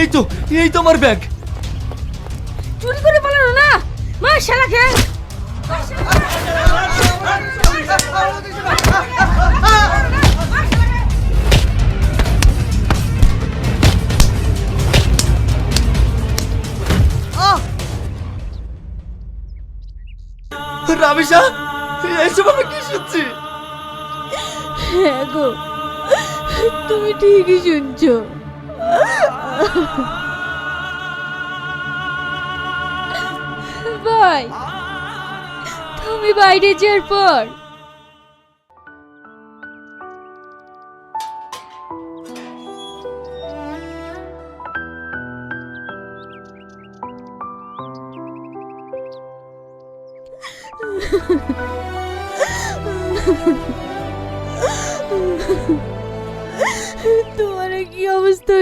এই তো এই তো আমার ব্যাগ চুরি করে পালানো না? মা শালাকে রাবিশা এসব আমি কি শুনছি? হ্যাঁ গো তুমি ঠিকই শুনছো। ভাই তুমি বাইরে যাওয়ার পর। তোমার কি অবস্থা